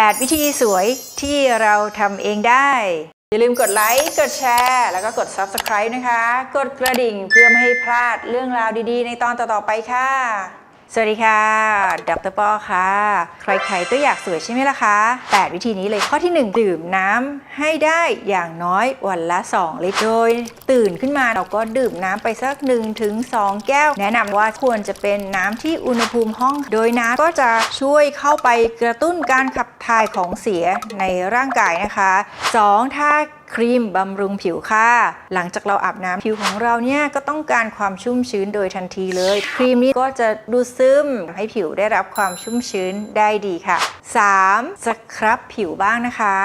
8 วิธีสวยที่เราทำเองได้ อย่าลืมกดไลค์ กดแชร์ แล้วก็กด Subscribe นะคะ กดกระดิ่งเพื่อไม่ให้พลาดเรื่องราวดีๆ ในตอนต่อๆไปค่ะ สวัสดีค่ะ ดรปอค่ะ ใครๆก็อยากสวยใช่ไหมล่ะคะ 8 วิธีนี้เลยข้อที่ 1 ดื่มน้ำให้ได้อย่างน้อยวันละ 2 ลิตร โดย ตื่นขึ้นมาเราก็ดื่มน้ำไปสัก1-2ถึง2แก้ว แนะนำว่าควรจะเป็นน้ำที่อุณหภูมิห้อง โดยน้ำก็จะช่วยเข้าไปกระตุ้นการขับถ่ายของเสียในร่างกายนะคะ 2. ถ้าครีมบำรุงผิวค่ะ หลังจากเราอาบน้ำผิวของเราเนี่ยก็ต้องการความชุ่มชื้นโดยทันทีเลย ครีมนี้ก็จะดูดซึมให้ผิวได้รับความชุ่มชื้นได้ดีค่ะ 3. สครับผิวบ้างนะคะ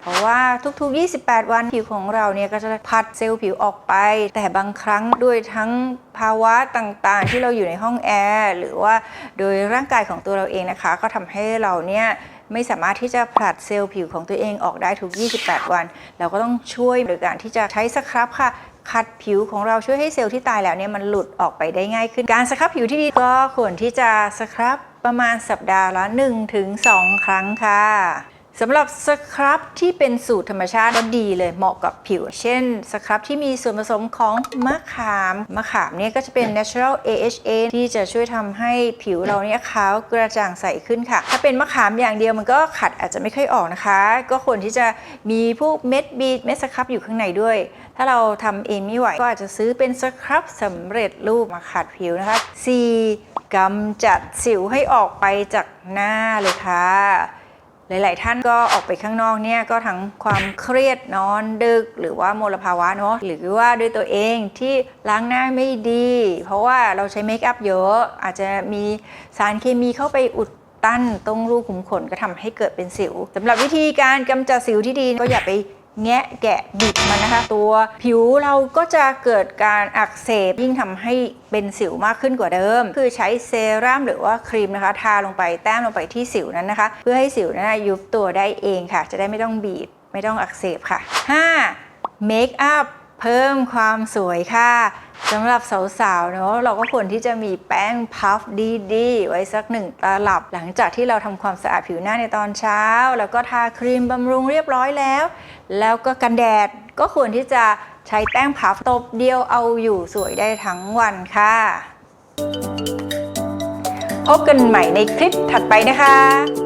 เพราะว่าทุกๆ 28 วันผิวของเราเนี่ยก็จะพัดเซลล์ผิวออกไป แต่บางครั้งด้วยทั้งภาวะต่างๆ ที่เราอยู่ในห้องแอร์หรือว่าโดยร่างกายของตัวเราเองนะคะ ก็ทำให้เราเนี่ยไม่สามารถที่จะผลัดเซลล์ผิวของตัวเองออกได้ทุก 28 วัน เราก็ต้องช่วยโดยการที่จะใช้สครับค่ะ ขัดผิวของเราช่วยให้เซลล์ที่ตายแล้วเนี่ยมันหลุดออกไปได้ง่ายขึ้น การสครับผิวที่ดีก็ควรที่จะสครับประมาณสัปดาห์ละ 1-2 ครั้งค่ะ สำหรับสครับที่เป็นสูตรธรรมชาติก็ดีเลยเหมาะกับผิว เช่นสครับที่มีส่วนผสมของมะขาม มะขามเนี่ยก็จะเป็น natural AHA ที่จะช่วยทำให้ผิวเราเนี่ยขาวกระจ่างใสขึ้นค่ะ ถ้าเป็นมะขามอย่างเดียวมันก็ขัดอาจจะไม่ค่อยออกนะคะ ก็ควรที่จะมีพวกเม็ดบีดเม็ดสครับอยู่ข้างในด้วย ถ้าเราทำเองไม่ไหวก็อาจจะซื้อเป็นสครับสำเร็จรูปมาขัดผิวนะคะ 4. กำจัดสิวให้ออกไปจากหน้าเลยค่ะ หลาย ๆ ท่านก็ออกไปข้างนอกเนี่ยก็ทั้งความเครียดนอนดึก หรือว่ามลภาวะเนาะหรือว่าด้วยตัวเองที่ล้างหน้าไม่ดี เพราะว่าเราใช้เมคอัพเยอะ อาจจะมีสารเคมีเข้าไปอุดตันตรงรูขุมขนก็ทำให้เกิดเป็นสิวสำหรับวิธีการกำจัดสิวที่ดีก็อย่าไป แงะแกะบิดมันนะคะ ตัวผิวเราก็จะเกิดการอักเสบยิ่งทำให้เป็นสิวมากขึ้นกว่าเดิม คือใช้เซรั่มหรือว่าครีมนะคะ ทาลงไปแต้มลงไปที่สิวนั้นนะคะ เพื่อให้สิวนั้นยุบตัวได้เองค่ะ จะได้ไม่ต้องบีบไม่ต้องอักเสบค่ะ 5. เมคอัพเพิ่มความสวยค่ะ สำหรับสาวๆเนาะเราก็ควรที่จะมีแป้งพัฟดีๆ ไว้สักหนึ่งตลับ หลังจากที่เราทำความสะอาดผิวหน้าในตอนเช้า แล้วก็ทาครีมบำรุงเรียบร้อยแล้ว แล้วก็กันแดดก็ควรที่จะใช้แป้งพัฟตบเดียวเอาอยู่สวยได้ทั้งวันค่ะ พบกันใหม่ในคลิปถัดไปนะคะ